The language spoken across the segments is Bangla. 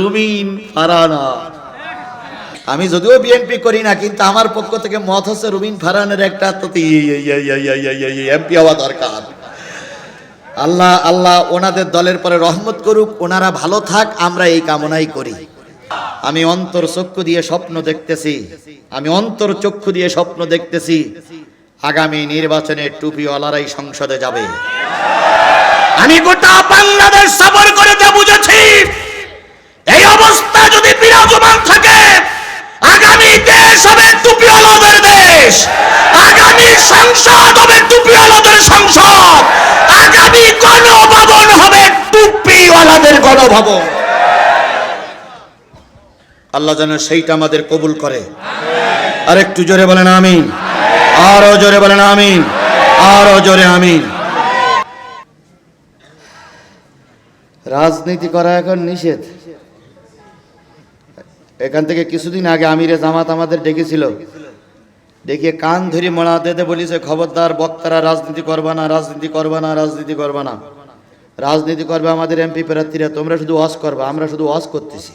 রুমিন ফারানা। আমি যদিও বিএনপি করি না কিন্তু আমার পক্ষ থেকে মত হচ্ছে রুমিন ফারানের একটা এমপি হওয়া দরকার। আল্লাহ আল্লাহ ওনাদের দলের পরে রহমত করুক ওনারা ভালো থাক আমরা এই কামনাই করি। আমি অন্তর চক্ষু দিয়ে স্বপ্ন দেখতেছি। আমি অন্তর চক্ষু দিয়ে স্বপ্ন দেখতেছি। আগামী নির্বাচনে টুপিওয়ালারাই সংসদে যাবে। আমি গোটা বাংলাদেশ সফর করে যা বুঝেছি। এই অবস্থা যদি বিরাজমান থাকে, আগামী দেশ হবে টুপিওয়ালাদের দেশ। আগামী সংসদ হবে টুপিওয়ালাদের সংসদ। আগামী গণভবন হবে টুপিওয়ালাদের গণভবন। আল্লাহ যেন সেইটা আমাদের কবুল করে। আর একটু জোরে বলেন আমিন। আরও জোরে বলেন আমিন। আরও জোরে আমিন। রাজনীতি করা এখন নিষেধ। এখান থেকে কিছুদিন আগে আমিরে জামাত আমাদের ডেকেছিল। ডেকে কান ধরে মোড়া দিতে বলিছে, খবরদার বক্তারা, রাজনীতি করবা না, রাজনীতি করবা না, রাজনীতি করবা না। রাজনীতি করবে আমাদের এমপি প্রার্থীরা, তোমরা শুধু ওয়াজ করবা, আমরা শুধু ওয়াজ করতেছি।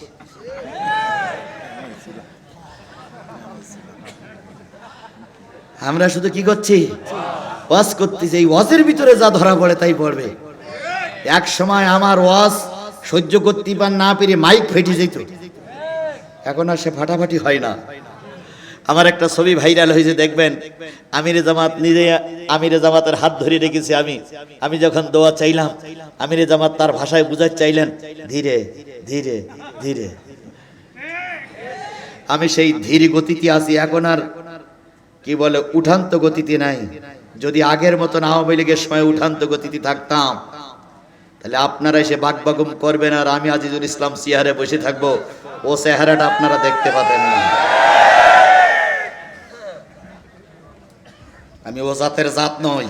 আমরা শুধু কি করছি? ওয়াজ করতেছি। এই ওয়াজের ভিতরে যা ধরা পড়ে তাই পড়বে। এক সময় আমার ওয়াজ সহ্য করতে পার না পেরে মাইক ফেটে যেত। এখন আর সে ফাটাফাটি হয় না। আমার একটা ছবি ভাইরাল হয়েছে, দেখবেন? আমিরে জামাত নিজে, আমিরে জামাতের হাত ধরে রেখেছি আমি। আমি যখন দোয়া চাইলাম, আমিরে জামাত তার ভাষায় বুঝাতে চাইলেন, ধীরে ধীরে ধীরে। আমি সেই ধীর গতিতে আছি, এখন আর কি বলে, উঠান্ত গতিতে নাই। যদি আগের মতন আওয়ামী লীগের সময় উঠান্ত গতিতে থাকতাম, তাহলে আপনারা এসে বাগবাগুম করবেন আর আমি আজিজুল ইসলাম সিয়ারে বসে থাকব। ও চেহারাটা আপনারা দেখতে পাবেন না। আমি ও জাতের জাত নই।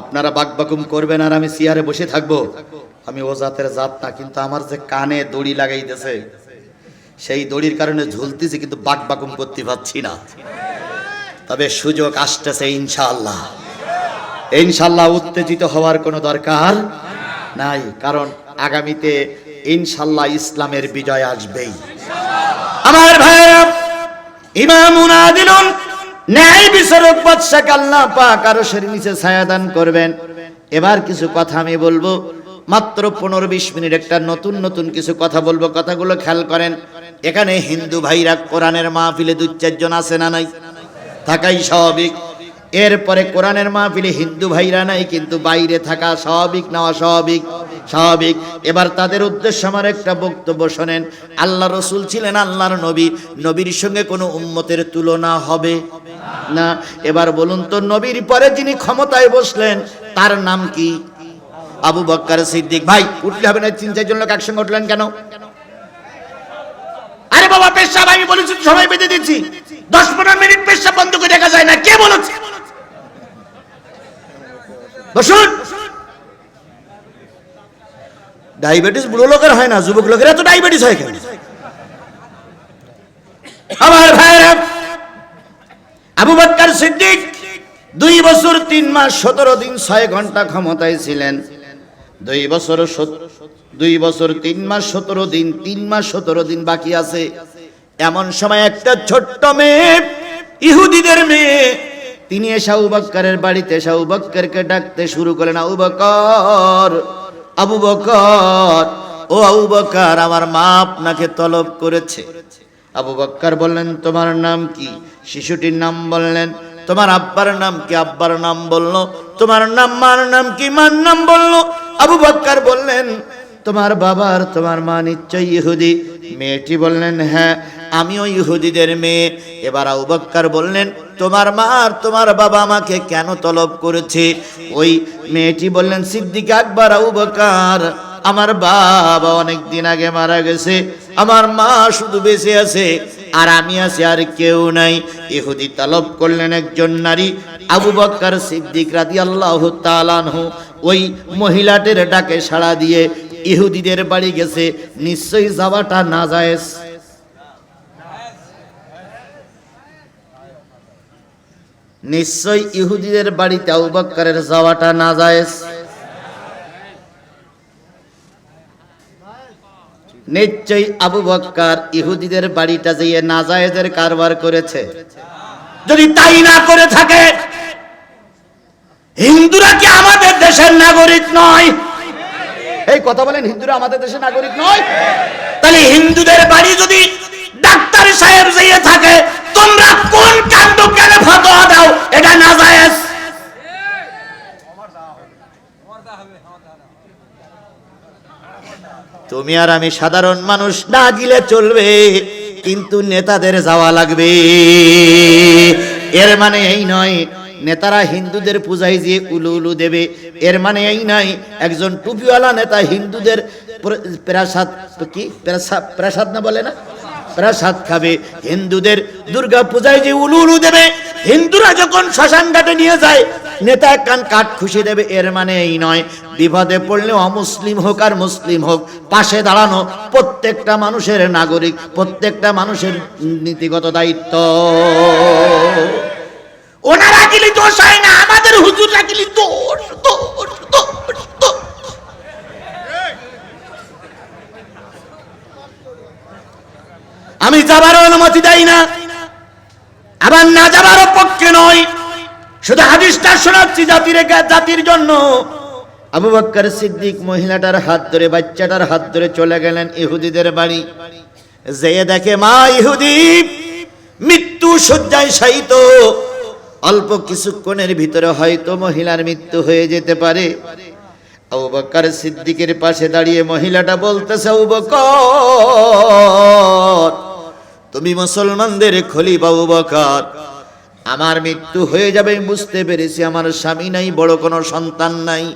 আপনারা বাগবাগুম করবেন আর আমি সিয়ারে বসে থাকব। আমি ও জাতের জাত না, কিন্তু আমার যে কানে দড়ি লাগাইতেছে, সেই দড়ির কারণে ঝুলতেছি, কিন্তু বাগবাগুম করতে পারছি না। তবে সুযোগ আসতেছে ইনশাআল্লাহ। ইনশাল্লাহ উত্তেজিত হওয়ার কোনো দরকার নাই, কারণ আগামীতে ইনশাল্লাহ ইসলামের বিজয় আসবেই। আমার ভাইরা ইমাম উনাদিলুন ন্যায় বিচারক বাদশাহ আল্লাহ পাক আরশের নিচে ছায়াদান করবেন। এবার কিছু কথা আমি বলব। মাত্র পনেরো বিশ মিনিট একটা নতুন নতুন কিছু কথা বলব। কথাগুলো খেয়াল করেন। এখানে হিন্দু ভাইরা কোরআনের মাহফিলে দু চারজন আছে না নাই? থাকাই স্বাভাবিক। এরপরে কোরআনের মাহফিলে হিন্দু ভাইরা নাই, কিন্তু বাইরে থাকা স্বাভাবিক নেওয়া স্বাভাবিক স্বাভাবিক। এবার তাদের উদ্দেশ্যে আমার একটা বক্তব্য শোনেন। আল্লাহ রসুল ছিলেন আল্লাহর নবী। নবীর সঙ্গে কোনো উম্মতের তুলনা হবে না। এবার বলুন তো, নবীর পরে যিনি ক্ষমতায় বসলেন, তার নাম কি? আবু বক্কর সিদ্দিক। ভাই উঠলে হবে না, তিন চারজন লোক একসঙ্গে উঠলেন কেন? আরে বাবা, পেশাব, আমি বলেছি সবাই বেঁধে দিচ্ছি দশ পনেরো মিনিট পেশাব বন্ধ করে দেখা যায় না। কে বলেছে? বসুন। ডায়াবেটিস বুড়ো লোকের হয় না, যুবক লোকের, এত ডায়াবেটিস হয় কেন? আমার ভাইরা আবু বক্কর সিদ্দিক দুই বছর তিন মাস সতেরো দিন ছয় ঘণ্টা ক্ষমতায় ছিলেন। দুই বছর দুই বছর তিন মাস সতেরো দিন, তিন মাস সতেরো দিন বাকি আছে। এমন সময় একটা ছোট্ট মেয়ে, ইহুদিদের মেয়ে তিনি এসে আবু বক্করের বাড়িতে এসে আবু বক্করকে ডাকতে শুরু করলেন, আবু বকর আবু বকর ও আবু বকর আমার মা আপনাকে তলব করেছে। আবু বক্কর বললেন, তোমার নাম কি? শিশুটির নাম বললেন, তোমার আব্বার নাম কি? আব্বার নাম বলল, তোমার নাম, মার নাম কি? মার নাম বলল, আবু বক্কর বললেন, তোমার বাবার, তোমার মা নিশ্চয়ই ইহুদি। মেয়েটি বললেন হ্যাঁ। আমিও ইহুদিদের মেয়ে। এবার আবু বক্কর বললেন, তোমার মা আর তোমার বাবা আমাকে কেন তলব করেছে? ওই মেয়েটি বললেন, সিদ্দিক আকবর, আবু বক্কর, আমার বাবা অনেক দিন আগে মারা গেছে। আমার মা শুধু বেঁচে আছে, আর আমি আছি, আর কেউ নাই। ইহুদি তলব করলেন একজন নারী, আবু বক্কর সিদ্দিক রাদি আল্লাহ তালানহু ওই মহিলাটির ডাকে সাড়া দিয়ে ইহুদিদের বাড়ি গেছে। নিশ্চয়ই যাওয়াটা না যায় নিশ্চয় ইহুদিদের বাড়িতে আবু বক্করের যাওয়াটা না যায় নিশ্চয়ই আবু বক্কার ইহুদিদের বাড়িটা যেয়ে নাজায়েজের কারবার করেছে। যদি তাই না করে থাকে, হিন্দুরা কি আমাদের দেশের নাগরিক নয়? এই কথা বলেন, হিন্দুরা আমাদের দেশের নাগরিক নয়? তাহলে হিন্দুদের বাড়ি যদি ডাক্তার সাহেব যেয়ে থাকে তোমরা কোন কাণ্ড কেন ফতোয়া দাও, এটা নাজায়েজ তুমি আর আমি সাধারণ মানুষ না গিলে চলবে, কিন্তু নেতাদের যাওয়া লাগবে। এর মানে এই নয়, নেতারা হিন্দুদের পূজায় যে উলু উলু দেবে, এর মানে এই নয়, একজন টুপিওয়ালা নেতা হিন্দুদের প্র- প্রাসাদ কি? প্রাসাদ প্রাসাদ না বলে না? প্রসাদ খাবে। হিন্দুদের দুর্গা পূজায় যে উলু উলু দেবে, হিন্দুরা যখন শ্মশান ঘাটে নিয়ে যায়, নেতা কান কাঠ খুশি দেবে, এর মানে এই নয়। বিপদে পড়লে অমুসলিম হোক আর মুসলিম হোক, পাশে দাঁড়ানো প্রত্যেকটা মানুষের নাগরিক, প্রত্যেকটা মানুষের নীতিগত দায়িত্ব। ওনারা গেলে দোষ হয় না, আমাদের হুজুর গেলে দোষ দোষ দোষ। আমি যাবার অনুমতি দেই না। আবার না যাবারও পক্ষে নয় শুধু হাদিসটা শোনাচ্ছি জাতির জাতির জন্য। আবু বক্কর সিদ্দিক মহিলাটার হাত ধরে, বাচ্চাটার হাত ধরে চলে গেলেন ইহুদিদের বাড়ি। যেয়ে দেখে, মা ইহুদি, মৃত্যু শয্যায় শায়িত। অল্প কিছুক্ষণের ভিতরে হয়তো মহিলার মৃত্যু হয়ে যেতে পারে। আবু বক্কর সিদ্দিকের পাশে দাঁড়িয়ে মহিলাটা বলতেছে, আবু বকর তুমি মুসলমানদের খলিফা বকর। আমার মৃত্যু হয়ে যাবে বুঝতে পেরেছি। আমার স্বামী নাই, বড় কোনো সন্তান নাই।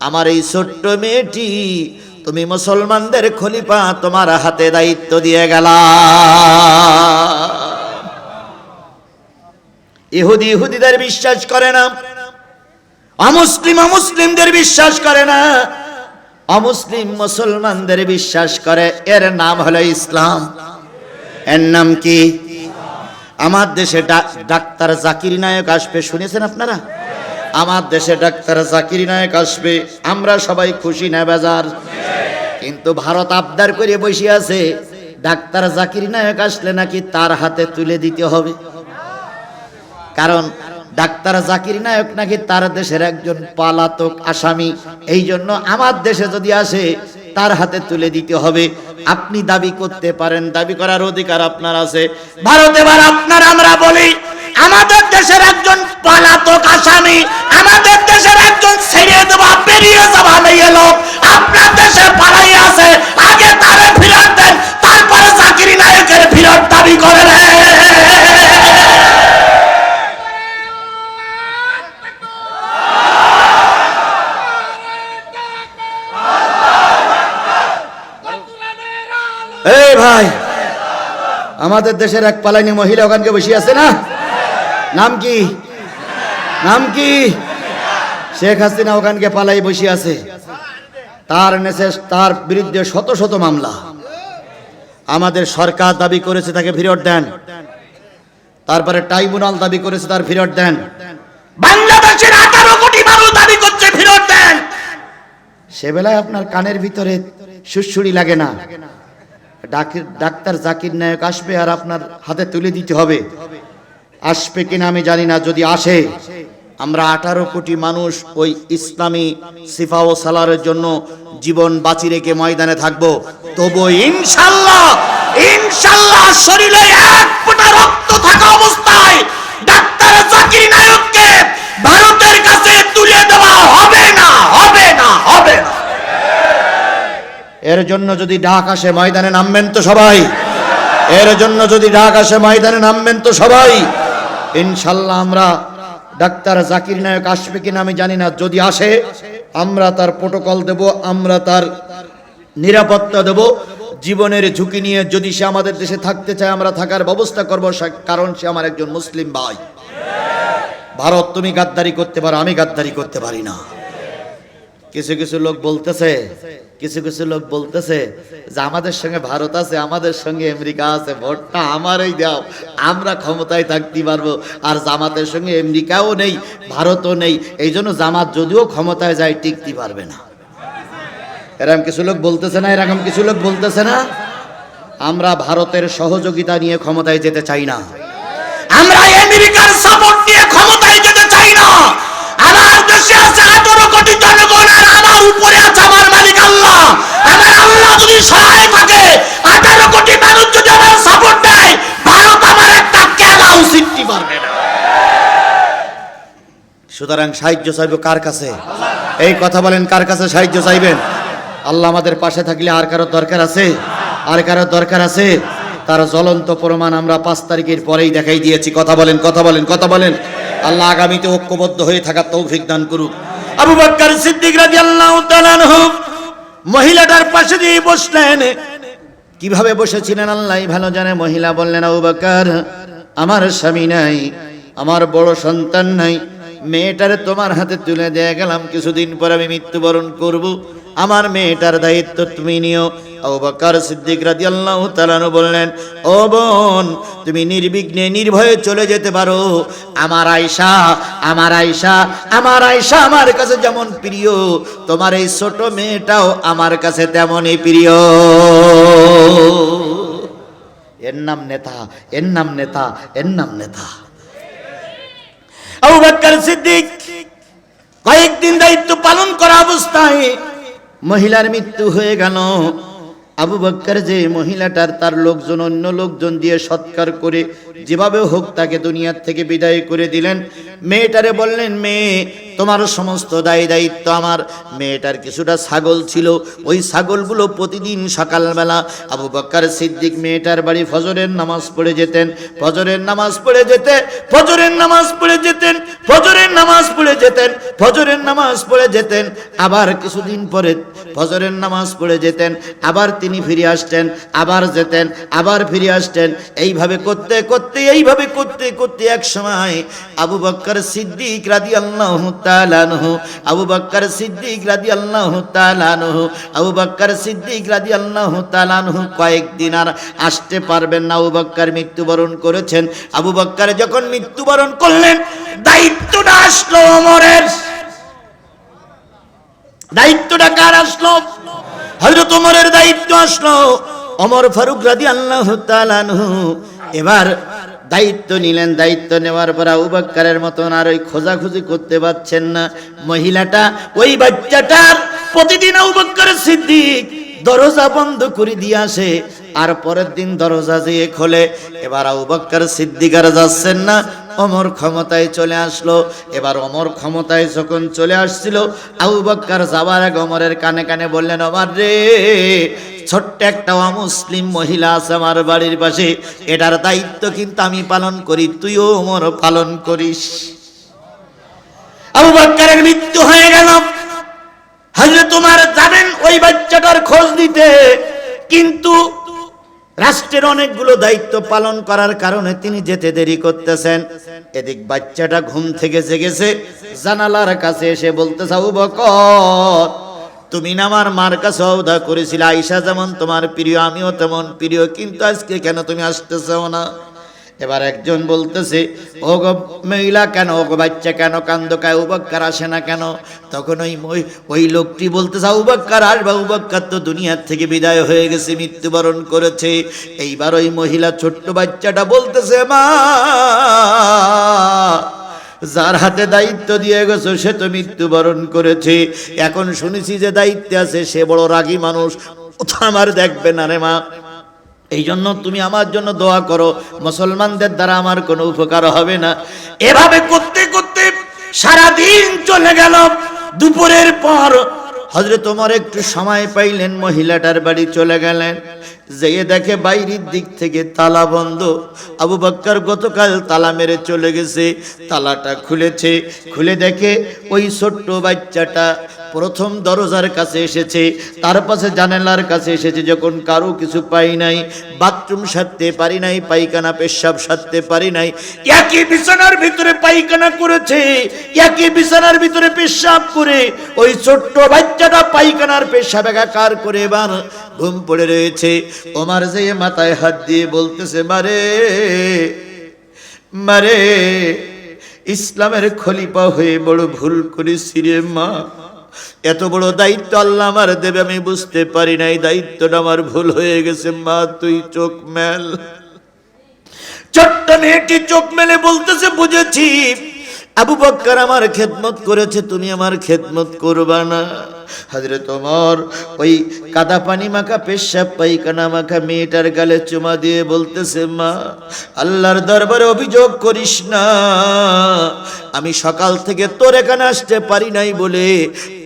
আমার এই ছোট্ট মেয়েটি তুমি মুসলমানদের খলিফা তোমার হাতে দায়িত্ব দিয়ে গেলা। ইহুদি ইহুদিদের বিশ্বাস করে না। অমুসলিম অমুসলিমদের বিশ্বাস করে না। অমুসলিম মুসলমানদের বিশ্বাস করে, এর নাম হলো ইসলাম। এর নাম কি? আমার দেশে ডাক্তার জাকির নায়ক আসবে, শুনেছেন আপনারা? আমার দেশে ডাক্তার জাকির নায়ক আসবে, আমরা সবাই খুশি না বেজার। কিন্তু ভারত আবদার করে বসে আছে, ডাক্তার জাকির নায়ক আসলে নাকি তার হাতে তুলে দিতে হবে। কারণ ডাক্তার জাকির নায়ক নাকি তার দেশের একজন পালাতক আসামি। এই জন্য আমার দেশে যদি আসে তার হাতে তুলে দিতে হবে। আপনি দাবি করতে পারেন, দাবি করার অধিকার আপনার আছে। ভারত, এবার আপনার আমরা বলি, আমাদের দেশের একজন পালাতক আসামি, আমাদের দেশের একজন ছেড়ে দেওয়া, বেরিয়ে যাওয়া মেয়ে লোক আপনার দেশে পালাই আছে। আগে তারে ফিরত দেন, তারপরে জাকির নায়কের ফিরত দাবি করে করেন এই ভাই, আমাদের দেশের এক পালাইনি মহিলা ওখানকে বসে আছে না? নাম কি? নাম কি? শেখ হাসিনা ওখানকে পালাই বসে আছে। তার নেশে, তার বিরুদ্ধে শত শত মামলা। আমাদের সরকার দাবি করেছে তাকে ফেরত দেন। তারপরে ট্রাইব্যুনাল দাবি করেছে তার ফেরত দেন। বাংলাদেশের আঠারো কোটি মানুষ দাবি করছে ফেরত দেন। সে বেলায় আপনার কানের ভিতরে সুসুড়ি লাগে না। ডাক্তার জাকির নায়ক আসবে আর আপনার হাতে তুলে দিতে হবে। আসবে কিনা আমি জানি না, যদি আসে, আমরা আঠারো কোটি মানুষ ওই ইসলামী সিফা ও সালারের জন্য জীবন বাঁচি রেখে ময়দানে থাকব। তবু ইনশাল্লাহ ইনশাল্লাহ শরীরে এক ফোঁটা রক্ত থাকা অবস্থায় ডাক্তার জাকির নায়ককে ভারতের কাছে তুলে দেওয়া হবে না হবে না হবে না এর জন্য যদি ডাক আসে, ময়দানে নামবেন তো সবাই। এর জন্য যদি ডাক আসে, ময়দানে নামবেন তো সবাই। ইনশাল্লাহ আমরা ডাক্তার জাকির নায়ক আসবে কিনা আমি জানি না। যদি আসে, আমরা তার প্রোটোকল দেব, আমরা তার নিরাপত্তা দেব। জীবনের ঝুঁকি নিয়ে যদি সে আমাদের দেশে থাকতে চায়, আমরা থাকার ব্যবস্থা করব কারণ সে আমার একজন মুসলিম ভাই। ভারত, তুমি গাদ্দারি করতে পারো, আমি গাদ্দারি করতে পারি না। কিছু কিছু লোক বলতেছে, কিছু কিছু লোক বলতেছে যে আমাদের সঙ্গে ভারত আছে, আমাদের সঙ্গে আমেরিকা আছে, ভোটটা আমারই দাও, আমরা ক্ষমতায় থাকতে পারব। আর জামাতের সঙ্গে আমেরিকাও নেই, ভারতও নেই, এই জন্য জামাত যদিও ক্ষমতায় যায়, টিকতে পারবে না। এরকম কিছু লোক বলতেছে না, এরকম কিছু লোক বলতেছে না। আমরা ভারতের সহযোগিতা নিয়ে ক্ষমতায় যেতে চাই না। আমরা আমেরিকার সাপোর্ট নিয়ে সুতরাং সাহায্য চাইব কার কাছে? এই কথা বলেন, কার কাছে সাহায্য চাইবেন? আল্লাহ আমাদের পাশে থাকলে আর কারও দরকার আছে? আর কারও দরকার আছে? তার জ্বলন্ত প্রমাণ আমরা পাঁচ তারিখের পরেই দেখাই দিয়েছি। কথা বলেন কথা বলেন কথা বলেন। আল্লাহ আগামীতে ঐক্যবদ্ধ হয়ে থাকার তৌফিক দান করুক। আবু বকর সিদ্দিক তাআলা আনহু মহিলাটার পাশে দিয়ে বসলেন। কীভাবে বসেছিলেন আল্লাহ? ভালো জানে মহিলা বললেন, আবু বকর, আমার স্বামী নাই, আমার বড় সন্তান নাই মেয়েটারে তোমার হাতে তুলে দিয়ে গেলাম, কিছুদিন পর আমি মৃত্যুবরণ করব। আমার মেয়েটার দায়িত্ব তুমি নিও। আবু বকর সিদ্দিক রাদিয়াল্লাহু তাআলা বললেন, ও বোন, তুমি নির্বিঘ্নে, নির্ভয়ে চলে যেতে পারো। আমার আয়সা আমার আয়সা আমার আয়সা আমার কাছে যেমন প্রিয়, তোমার এই ছোট মেয়েটাও আমার কাছে তেমনই প্রিয়। এর নাম নেতা, এর নাম নেতা, এর নাম নেতা। কয়েকদিন দায়িত্ব পালন করা অবস্থায় মহিলার মৃত্যু হয়ে গেল। আবু বক্কর যে মহিলাটার, তার লোকজন, অন্য লোকজন দিয়ে সৎকার করে যেভাবে হোক তাকে দুনিয়ার থেকে বিদায় করে দিলেন। মেয়েটারে বললেন, মেয়ে, তোমার সমস্ত দায় দায়িত্ব আমার। মেয়েটার কিছুটা ছাগল ছিল। ওই ছাগলগুলো প্রতিদিন সকালবেলা আবু বক্কর সিদ্দিক মেয়েটার বাড়ি ফজরের নামাজ পড়ে যেতেন। ফজরের নামাজ পড়ে যেতে, ফজরের নামাজ পড়ে যেতেন, ফজরের নামাজ পড়ে যেতেন, ফজরের নামাজ পড়ে যেতেন। আবার কিছুদিন পরে ফজরের নামাজ পড়ে যেতেন, আবার তিনি ফিরে আসতেন, আবার যেতেন, আবার ফিরে আসতেন। এইভাবে করতে করতে, এইভাবে করতে করতে এক সময় আবু বক্কর সিদ্দিক রাদি আল্লাহ তালানহু আবু বক্কর সিদ্দিক রাদি আল্লাহ তালানহু আবু বক্কর সিদ্দিক রাদি আল্লাহ তালানহু কয়েকদিন আর আসতে পারবেন না। আবু বক্কর মৃত্যুবরণ করেছেন। আবু বক্কর যখন মৃত্যুবরণ করলেন, দায়িত্বটা আসলো অমরের। দায়িত্বটা কার আসলো? হযরত ওমরের দায়িত্ব আসলো। অমর ফারুক রাদি আল্লাহ এবার দায়িত্ব নিলেন। দায়িত্ব নেওয়ার পর আবু বক্করের মতন আর ওই খোঁজাখুঁজি করতে পারছেন না। মহিলাটা, ওই বাচ্চাটার প্রতিদিন আবু বক্কর সিদ্দিক দরজা বন্ধ করে দিয়ে আসে। আর পরের দিন দরজা দিয়ে খোলে। এবার আবু বক্কর সিদ্দিকার যাচ্ছেন না। অমর ক্ষমতায় চলে আসলো। এবার অমর ক্ষমতায় যখন চলে আসছিল, আবু বক্কর যাবার আগে অমরের কানে কানে বললেন, অমর রে, ছোট্ট একটা অমুসলিম মহিলা আছে আমার বাড়ির পাশে। এটার দায়িত্ব কিন্তু আমি পালন করি, তুইও অমর পালন করিস। আবু বক্করের মৃত্যু হয়ে গেল। হাজরে তোমার যাবেন ওই বাচ্চাটার খোঁজ দিতে কিন্তু রাষ্ট্রের অনেকগুলো দায়িত্ব পালন করার কারণে তিনি যেতে দেরি করতেছেন। এদিক বাচ্চাটা ঘুম থেকে জেগেছে, জানালার কাছে এসে বলতে চাও বকর, তুমি না আমার মার কাছে অবধা করেছিলে। আইসা যেমন তোমার প্রিয়, আমিও তেমন প্রিয়, কিন্তু আজকে কেন তুমি আসতেছো না? এবার একজন বলতেছে ও গো মহিলা কেন ও গো বাচ্চা কেন কান্দ কায় উবাক্কার আসে না কেন? তখন ওই ওই লোকটি বলতেছে, উবাক্কার আসবা উবাক্কার তো দুনিয়ার থেকে বিদায় হয়ে গেছে, মৃত্যুবরণ করেছে। এইবার ওই মহিলা ছোট্ট বাচ্চাটা বলতেছে, মা, যার হাতে দায়িত্ব দিয়ে গেছো, সে তো মৃত্যুবরণ করেছে। এখন শুনেছি যে দায়িত্বে আছে, সে বড় রাগী মানুষ। আমার দেখবে না রে মা। এই জন্য তুমি আমার জন্য দোয়া করো। মুসলমানদের দ্বারা আমার কোনো উপকার হবে না। এভাবে করতে করতে সারাদিন চলে গেল। দুপুরের পর হজরত তোমার একটু সময় পাইলেন, মহিলাটার বাড়ি চলে গেলেন। যেয়ে দেখে বাইরের দিক থেকে তালা বন্ধ। আবু বাক্কার গতকাল তালা মেরে চলে গেছে, তালাটা খুলেছে। খুলে দেখে ওই ছোট্ট বাচ্চাটা প্রথম দরজার কাছে এসেছে, তার পাশে জানালার কাছে এসেছে, যখন কারও কিছু পাই নাই, বাথরুম সারতে পারি নাই, পায়খানা, পেশাব সারতে পারি নাই, একই বিছানার ভিতরে পায়খানা করেছে, একই বিছানার ভিতরে পেশাব করে, ওই ছোট্ট বাচ্চাটা পায়খানার পেশাব একাকার করে এবার ঘুম পড়ে রয়েছে। ওমার যে মাথায় হাত দিয়ে বলতেছে, মারে মারে, ইসলামের খলিফা হয়ে বড় ভুল করেছি রে মা। এত বড় দায়িত্ব আল্লাহ আমার দেবে, আমি বুঝতে পারি নাই। দায়িত্বটা আমার ভুল হয়ে গেছে মা, তুই চোখ মেল। ছোট্ট মেয়েটি চোখ মেলে বলতেছে, বুঝেছি আবু বক্কর আমার খেদমত করেছে, তুমি আমার খেদমত করবা না। হাজরে তোমার ওই কাদা পানি মাখা পেশাব পাইখানা মাখা মেয়েটার গালে চুমা দিয়ে বলতেছে, মা, আল্লাহর দরবারে অভিযোগ করিস না। আমি সকাল থেকে তোর এখানে আসতে পারি নাই বলে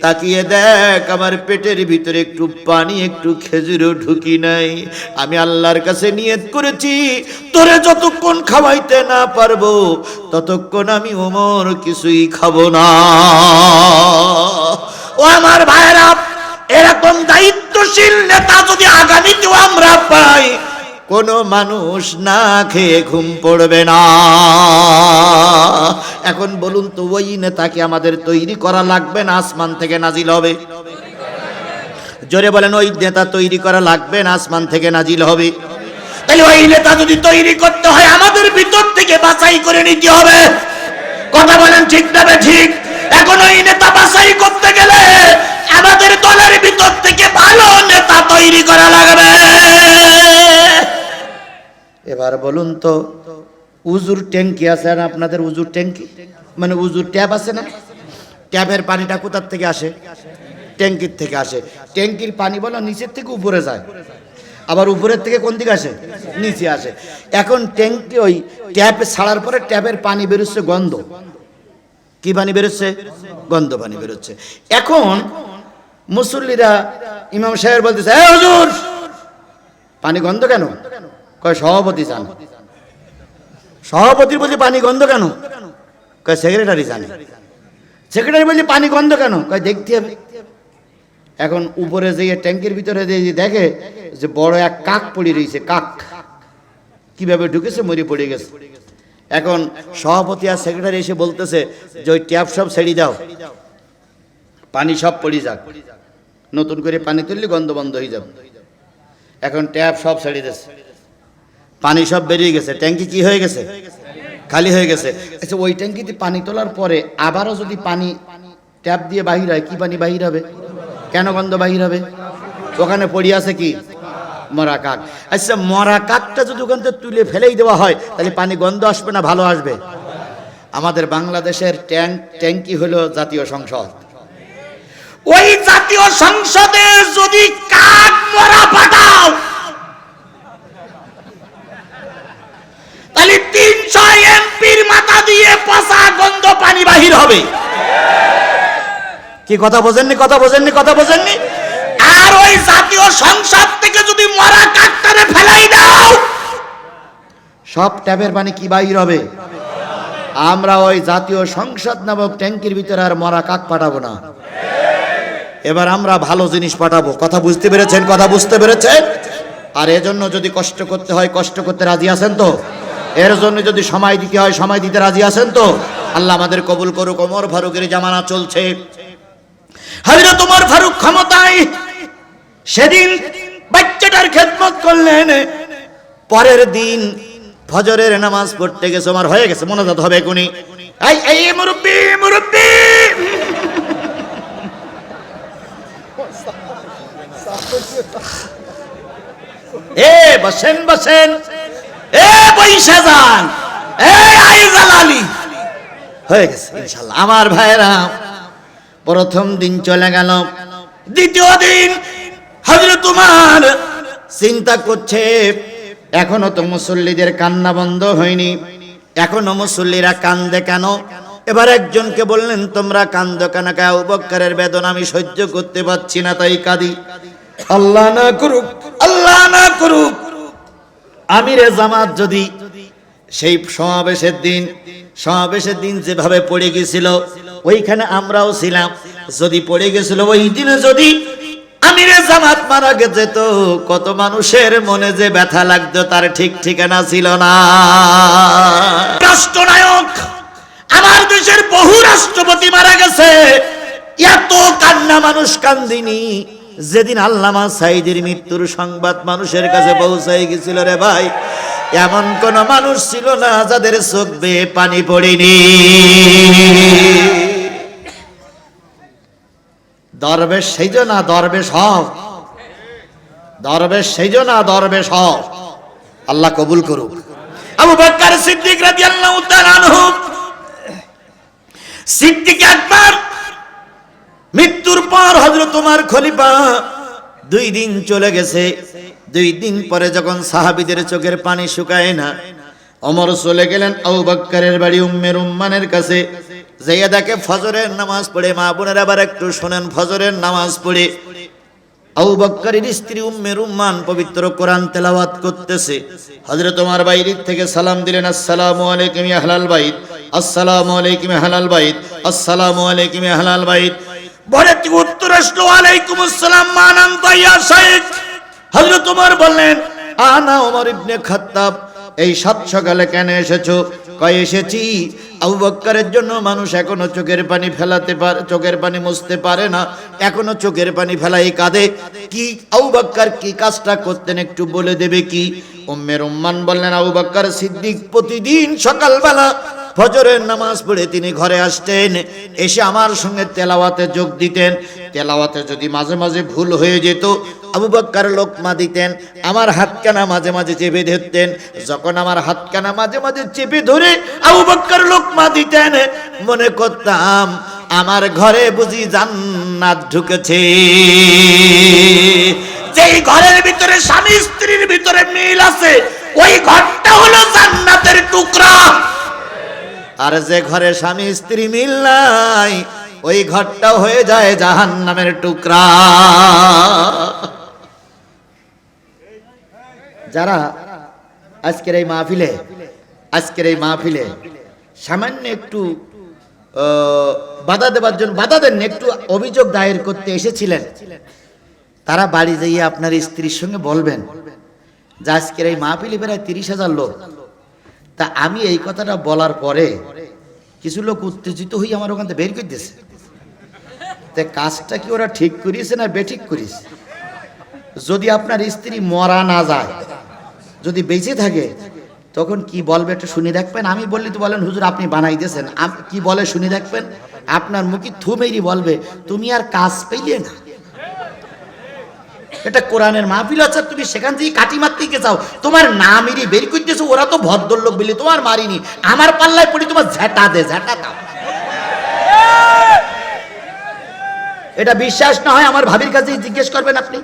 তাকিয়ে দেখ, আমার পেটের ভিতরে একটু পানি, একটু খেজুরও ঢুকি নাই। আমি আল্লাহর কাছে নিয়ত করেছি, তোরে যতক্ষণ খাওয়াইতে না পারব, ততক্ষণ আমি ওমর কিছুই খাব না। ও আমার ভাইরা এরকম দায়িত্বশীল নেতা যদি আগামীতেও আমরা পাই কোন মানুষ না খেয়ে ঘুম পড়বে না। এখন বলুন তো, ওই নেতাকে আমাদের তৈরি করা লাগবে না, আসমান থেকে নাজিল হবে? জোরে বলেন, ওই নেতা তৈরি করা লাগবে না, আসমান থেকে নাজিল হবে? তাহলে ওই নেতা যদি তৈরি করতে হয়, আমাদের ভিতর থেকে বাছাই করে নিতে হবে। কথা বলেন ঠিক না ঠিক? এখন ওই নেতা বাছাই করতে গেলে আমাদের দলের ভিতর থেকে ভালো নেতা তৈরি করা এবার বলুন তো, উজুর ট্যাঙ্কি আছে আর আপনাদের উজুর ট্যাঙ্কি? মানে উজুর ট্যাপ আছে না? ট্যাপের পানিটা কোথার থেকে আসে? ট্যাঙ্কির থেকে আসে। ট্যাঙ্কির পানি বলো নিচের থেকে উপরে যায়। আবার উপরের থেকে কোন দিকে আসে? নিচে আসে। এখন ট্যাঙ্কি ওই ট্যাপ ছাড়ার পরে ট্যাপের পানি বেরোচ্ছে গন্ধ। কি পানি বেরোচ্ছে? গন্ধ পানি বেরোচ্ছে। এখন মুসল্লিরা ইমাম সাহেব বলতেছে, "এ হুজুর, পানি গন্ধ কেন? কয় সভাপতি চান। সভাপতির বলছে পানি গন্ধ কেন? কয় সেক্রেটারি জানে সেক্রেটারি বলছে পানি গন্ধ কেন? কয় দেখতে হবে। এখন উপরে যেয়ে ট্যাঙ্কের ভিতরে যে যে দেখে যে বড় এক কাক পড়ে রয়েছে কাক। কীভাবে ঢুকেছে মরে পড়ে গেছে। এখন সভাপতি আর সেক্রেটারি এসে বলতেছে যে ওই ট্যাপ সব ছেড়ে দাও। পানি সব পড়ে যাক। নতুন করে পানি তুললে গন্ধ বন্ধ হয়ে যাবে। এখন ট্যাপ সব ছেড়ে দিয়েছে। পানি সব বেরিয়ে গেছে। ট্যাঙ্কি কি হয়ে গেছে? খালি হয়ে গেছে। আচ্ছা ওই ট্যাঙ্কিতে পানি তোলার পরে আবারও যদি পানি ট্যাপ দিয়ে বাহির হয়, কি পানি বাহির হবে? কেন গন্ধ বাহির হবে? ওখানে পড়ে আছে কি? মরা কাক। আচ্ছা মরা কাকটা যদি ওখান থেকে তুলে ফেলেই দেওয়া হয়, তাহলে পানি গন্ধ আসবে না, ভালো আসবে? আমাদের বাংলাদেশের ট্যাঙ্ক ট্যাঙ্কি হলো জাতীয় সংসদ। ওই জাতীয় সংসদে যদি কাক মরা পাঠাও তাহলে তিনশো এমপির মাথা দিয়ে পচা গন্ধ পানি বাহির হবে। কি কথা বোঝেননি কথা বোঝেননি কথা বোঝেননি? আর ওই জাতীয় সংসদ থেকে যদি মরা কাকটারে ফেলাই দাও সব ট্যাবের পানি কি বাহির হবে? আমরা ওই জাতীয় সংসদ নামক ট্যাঙ্কির ভিতরে আর মরা কাক পাঠাবো না। এবার আমরা ভালো জিনিস পাঠাবো। কথা বুঝতে পেরেছেন কথা বুঝতে পেরেছেন? আর এজন্য যদি কষ্ট করতে হয় কষ্ট করতে রাজি আছেন তো? এর জন্য যদি সময় দিতে হয়, সময় দিতে রাজি আছেন তো? আল্লাহ আমাদের কবুল করুক, ওমর ফারুকের জামানা চলছে। হাজরা তোমার ফারুক ক্ষমতায় সেদিন বাচ্চাটার খেদমত করলেন। পরের দিন ফজরের নামাজ পড়তে গেছে আমার হয়ে গেছে, মনোজাত হবে কোনি এই এই মুরব্বি মুরব্বি! এ, বসেন বসেন। এ পয়সা যান এ আইজাল আলী হয়ে গেছে আমার ভাইরা প্রথম দিন চলে গেল। দ্বিতীয় দিন হজরত তোমার চিন্তা করছে এখনও তো মুসল্লিদের কান্না বন্ধ হয়নি। এখনও মুসল্লিরা কান্দে কেন? এবার একজনকে বললেন তোমরা কান্দ কেন কেউ বক্কারের বেদনা আমি সহ্য করতে পারছি না তাই কাঁদি। আল্লাহ না করুক। আল্লাহ না করুক। আমিরে জামাত যদি সেই সমাবেশের দিন সমাবেশের দিন যেভাবে পড়ে গেছিল, ওইখানে আমরাও ছিলাম। যদি পড়ে গেছিল, ওই দিনে যদি আমিরে জামাত মারা গেছে তো কত মানুষের মনে যে ব্যথা লাগতো, তার ঠিক ঠিকানা ছিল না। রাষ্ট্রনায়ক, আমার দেশের বহু রাষ্ট্রপতি মারা গেছে। এত কান্না মানুষ কান্দিনি। যেদিন আল্লামা সাইদের মৃত্যুর সংবাদ মানুষের কাছে পৌঁছাই গেছিল রে ভাই, এমন কোন মানুষ ছিল না যাদের চোখ বেয়ে পানি পড়েনি। দরবেশ সেই না দরবেশ হও। দরবেশ সেই না দরবেশ হও। আল্লাহ কবুল করুক। আবু বকর সিদ্দিক রাদিয়াল্লাহু তাআলা আনহু, সিদ্দিক আকবর মৃত্যুর পর হযরত তোমার খলিফা দুই দিন চলে গেছে। দুই দিন পরে যখন সাহাবিদের চোখের পানি শুকায় না অমর চলে গেলেন আবু বক্করের বাড়ি উম্মের উম্মানের কাছে। যাইয়া দেখে ফজরের নামাজ পড়ে, মা বোনের আবার একটু শোনেন, ফজরের নামাজ পড়ে। আবু স্ত্রী উম্মের উম্মান পবিত্র কোরআন তেলাওয়াত করতেছে। হযরত তোমার বাইরের থেকে সালাম দিলেন, আসসালামু আলাইকুম ইয়া আহলাল বাইত, আসসালামু আলাইকুম আহলাল বাইত, আসসালামু আলাইকুম ইয়া আহলাল বাইত। বলে উত্তর আসলো? আলাইকুম আসসালাম, মানান তাইয়া, শাইখ। হযরত তোমার বললেন, আনা ওমর ইবনে খাত্তাব এই সাত সকালে কেন এসেছ? কয়, এসেছি। আবু বক্করের জন্য মানুষ এখনও চোখের পানি ফেলাতে পারে, চোখের পানি মুছতে পারে না, এখনও চোখের পানি ফেলাই কাঁদে। কি? আবু বক্কর কি কাজটা করতেন একটু বলে দেবে কি? উম্মের উম্মান বললেন, আবু বক্কর সিদ্দিক প্রতিদিন সকালবেলা ফজরের নামাজ পড়ে তিনি ঘরে আসতেন, এসে আমার সঙ্গে তেলাওয়াতে যোগ দিতেন। তেলাওয়াতে যদি মাঝে মাঝে ভুল হয়ে যেত আবু বক্কর লোকমা দিতেন, আমার হাতকানা মাঝে মাঝে চেপে ধরতেন। যখন আমার হাতকানা মাঝে মাঝে চেপে ধরে আবু বক্কর লোকমা দিতেন, মনে করতাম, আমার ঘরে বুঝি জান্নাত ঢুকেছে। যেই ঘরের ভিতরে স্বামী স্ত্রীর ভিতরে মিল আছে, ওই ঘরটা হলো জান্নাতের টুকরা। আর যে ঘরে স্বামী স্ত্রী মিল নাই, ওই ঘরটা হয়ে যায় জাহান নামের টুকরা। যারা আজকের এই মাহফিলে, আজকের এই মাহফিলে সামান্য একটু বাধা দেওয়ার জন্য, বাধা দেননি, একটু অভিযোগ দায়ের করতে এসেছিলেন। তারা বাড়ি যাইয়ে আপনার স্ত্রীর সঙ্গে বলবেন যে আজকের এই মাহফিলে প্রায় তিরিশ হাজার লোক। তা আমি এই কথাটা বলার পরে কিছু লোক উত্তেজিত হয়ে আমার ওখান থেকে বের করে দিয়েছে। তা কাজটা কি ওরা ঠিক করিয়েছে না বেঠিক করিয়েছে? যদি আপনার স্ত্রী মরা না যায় যদি বেঁচে থাকে, তখন কি বলবে একটু শুনে দেখবেন? আমি বললি তো বলেন, হুজুর আপনি বানাই দিয়েছেন কি বলে শুনে দেখবেন? আপনার মুখে থুমেরি বলবে, তুমি আর কাজ পেলে না। এটা কোরআনের মাহফিল আছে তুমি সেখান থেকে কাটি মারতে চাও। তোমার না মেরি বের করতেছো, ওরা তো ভদ্রলোক বলি তোমার মারিনি। আমার পাল্লায় পড়ি তোমার ঝেঁটা দে, ঝেঁটা দাও। এটা বিশ্বাস না হয় আমার ভাবির কাছে জিজ্ঞেস করবেন আপনি।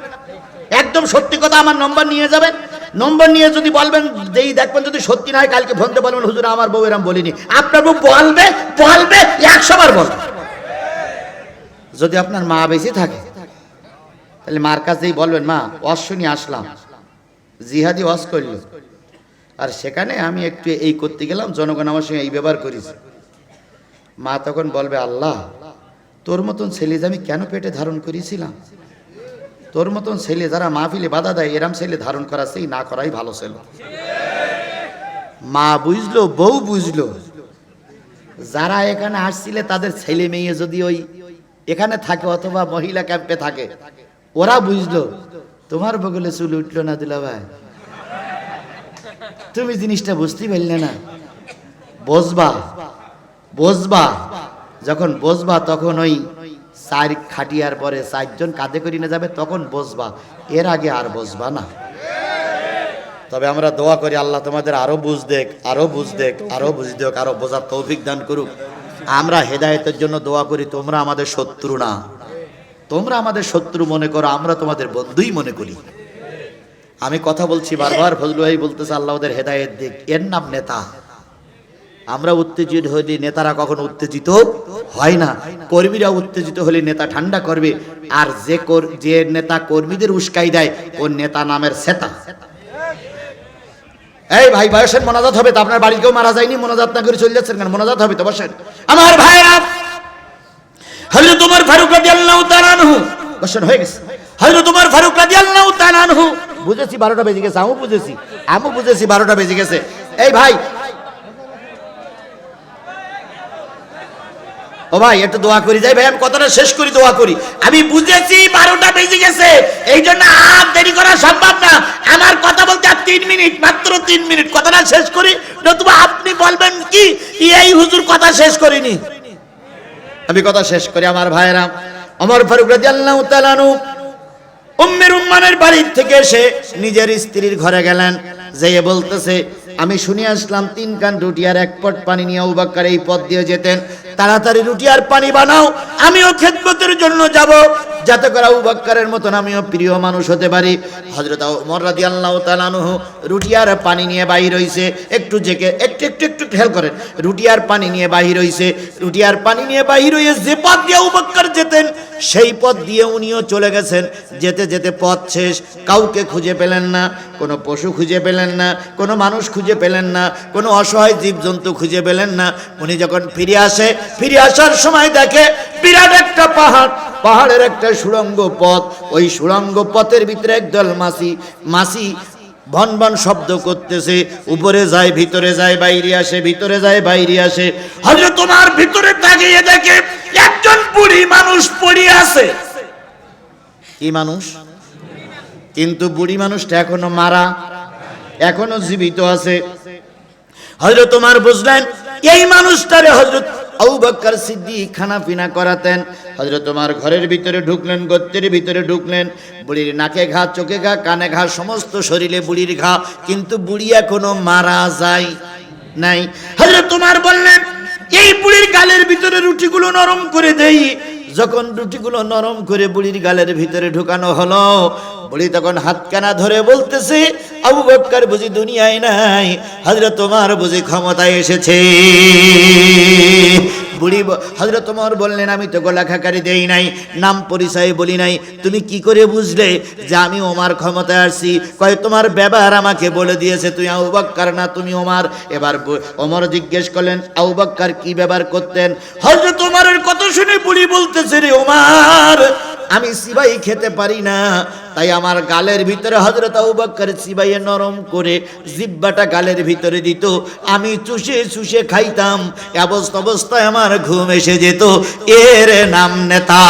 একদম সত্যি কথা আমার নম্বর নিয়ে যাবেন। নম্বর নিয়ে যদি বলবেন, যেই দেখবেন যদি সত্যি না হয় কালকে ফোন দিয়ে বলবেন, হুজুর, আমার বউ এরম বলিনি। আপনার বউ বলবে বলবে একশো বার বলবে। যদি আপনার মা বেশি থাকে, তাহলে মার কাছেই বলবেন, মা শুনি, আসলাম। জিহাদি ওয়াজ করল। আর সেখানে আমি একটু এই করতে গেলাম, জনগণ আমার সঙ্গে এই ব্যবহার করেছে। মা তখন বলবে, আল্লাহ, তোর মতন ছেলে আমি কেন পেটে ধারণ করেছিলাম? তোর মতন ছেলে যারা মাহফিলে বাধা দেয়, এরাম ছেলে ধারণ করা সেই না করাই ভালো ছিল। মা বুঝলো, বউ বুঝলো। যারা এখানে আসছিলে, তাদের ছেলে মেয়ে যদি ওই এখানে থাকে অথবা মহিলা ক্যাম্পে থাকে, ওরা বুঝলো, তোমার বগলে চুল উঠল না দিলা ভাই তুমি জিনিসটা বুঝতেই পারলে না। বসবা বসবা। যখন বসবা, তখন ওই চার খাটিয়ার পরে চারজন কাঁধে করে নিয়ে যাবে, তখন বসবা। এর আগে আর বসবা না। তবে আমরা দোয়া করি, আল্লাহ তোমাদের আরও বুঝ দেখ, আরও বুঝ দেখ, আরও বুঝ দেখ, আরও বোঝার তৌফিক দান করুক। আমরা হেদায়েতের জন্য দোয়া করি, তোমরা আমাদের শত্রু না। তোমরা আমাদের শত্রু মনে করো, আমরা তোমাদের বন্ধুই মনে করি। আমি কথা বলছি, বারবার ফজলু ভাই বলতেছে, আল্লাহ ওদের হেদায়েত দিক। এর নাম নেতা। আমরা উত্তেজিত হলে নেতারা কখনো উত্তেজিত হয় না। কর্মীরা উত্তেজিত হলে নেতা ঠান্ডা করবে। আর যে যে নেতা কর্মীদের উস্কাই দেয়, ও নেতা নামের সেতা। এই ভাই বয়সের মোনাজাত হবে তো। আপনার বাড়ি কেউ মারা যায়নি, মোনাজাত না করে চলে যাচ্ছেন কেন? মোনাজাত হবে তো, বসেন। আমার ভাইরা হযরত তোমার ফারুক রাদিয়াল্লাহু তাআলা আনহু, বসেন, হয়ে গেছে। হযরত ওমর ফারুক রাদিয়াল্লাহু তাআলা আনহু, বুঝেছি 12টা বেজে গেছে আমি বুঝেছি আমি বুঝেছি 12টা বেজে গেছে। এই ভাই ও ভাই, একটু দোয়া করি। যাই ভাই, আমি কথাটা শেষ করি, দোয়া করি। আমি বুঝেছি বারোটা বেজে গেছে। এই জন্য আর দেরি করা সম্ভব না। আমার কথা বলতে আর তিন মিনিট, মাত্র তিন মিনিট। কথাটা শেষ করি। নতুবা আপনি বলবেন কি? এই হুজুর কথা শেষ করিনি। আমি কথা শেষ করি, আমার ভাইয়েরা। অমর ফারুক রাদিয়াল্লাহু তাআলা আনহু উম্মের উম্মানের বাড়ির থেকে এসে নিজের স্ত্রীর ঘরে গেলেন। যেয়ে বলতেছে আমি শুনে আসলাম, তিন কান রুটি আর এক পট পানি নিয়ে উবাক্কার এই পথ দিয়ে যেতেন। তাড়াতাড়ি রুটি আর পানি বানাও, আমিও খেদমতের জন্য যাব। যাতে করে উবাক্কারের মতন আমিও প্রিয় মানুষ হতে পারি। হজরত ওমর রাদিয়াল্লাহু তাআলা আনহু রুটি আর পানি নিয়ে বাহির হইছে। একটু জেকে একটু একটু একটু খেয়াল করেন, রুটি আর পানি নিয়ে বাহির হইছে। রুটি আর পানি নিয়ে বাহির হইয়ে যে পথ দিয়ে উবাক্কার যেতেন, সেই পথ দিয়ে উনিও চলে গেছেন। যেতে যেতে পথ শেষ। কাউকে খুঁজে পেলেন না, কোনো পশু খুঁজে পেলেন না, কোনো মানুষ খুঁজে পেলেন না, কোনো অসহায় জীবজন্তু খুঁজে পেলেন না। উনি যখন ফিরে আসে, ফিরে আসার সময় দেখে বিরাট একটা পাহাড়, পাহাড়ের একটা সুড়ঙ্গ পথ। ওই সুড়ঙ্গ পথের ভিতরে একদল মাসি মাসি ভন ভন শব্দ করতেছে, উপরে যায়, ভিতরে যায়, বাইরে আসে, ভিতরে যায়, বাইরে আসে। হয়তো তোমার ভিতরে তাকিয়ে দেখে একজন বুড়ি মানুষ পড়ে আছে। কি মানুষ? কিন্তু বুড়ি মানুষটা এখনও মারা এখনও জীবিত আছে। হজরত তোমার বুঝলেন, এই মানুষটারে হজরত আবু বক্কর সিদ্দিক খানা পিনা করাতেন। হজরত তোমার ঘরের ভিতরে ঢুকলেন, গত্তের ভিতরে ঢুকলেন। বুড়ির নাকে ঘা, চোখে ঘা, কানে ঘা, সমস্ত শরীরে বুড়ির ঘা, কিন্তু বুড়ি এখনও মারা যায় নাই। হজরত তোমার বললেন, এই বুড়ির গালের ভিতরে রুটিগুলো নরম করে দেই। যখন রুটিগুলো নরম করে বুড়ির গালের ভিতরে ঢুকানো হলো, বুড়ি তখন হাত কানা ধরে বলতেছে, আবু বক্কর বুঝি দুনিয়ায় নাই হাজরা তোমার বুঝি ক্ষমতায় এসেছে। বুড়ি হজরত তোমার বললেন, আমি তো গলা খাকারি দেই নাই, নাম পরিচয় বলি নাই। তুমি কি করে বুঝলে যে আমি ওমার ক্ষমতায় আসছি? কয়, তোমার ব্যবহার আমাকে বলে দিয়েছে, তুই আবু বক্কর না, তুমি ওমার। এবার ওমর জিজ্ঞেস করলেন, আবু বক্কর কি ব্যবহার করতেন? হজরত ওমরের কত শুনে বুড়ি বলতেছে, রে ওমার, আমি সিবাই খেতে পারি না। তাই আমার গালের ভিতরে হজরত আবুবাক্কর সিবাইয়ে নরম করে জিব্বাটা গালের ভিতরে দিত। আমি চুষে চুষে খাইতাম। অবস্থা অবস্থায় আমার ঘুম এসে যেত এর নাম নেতা।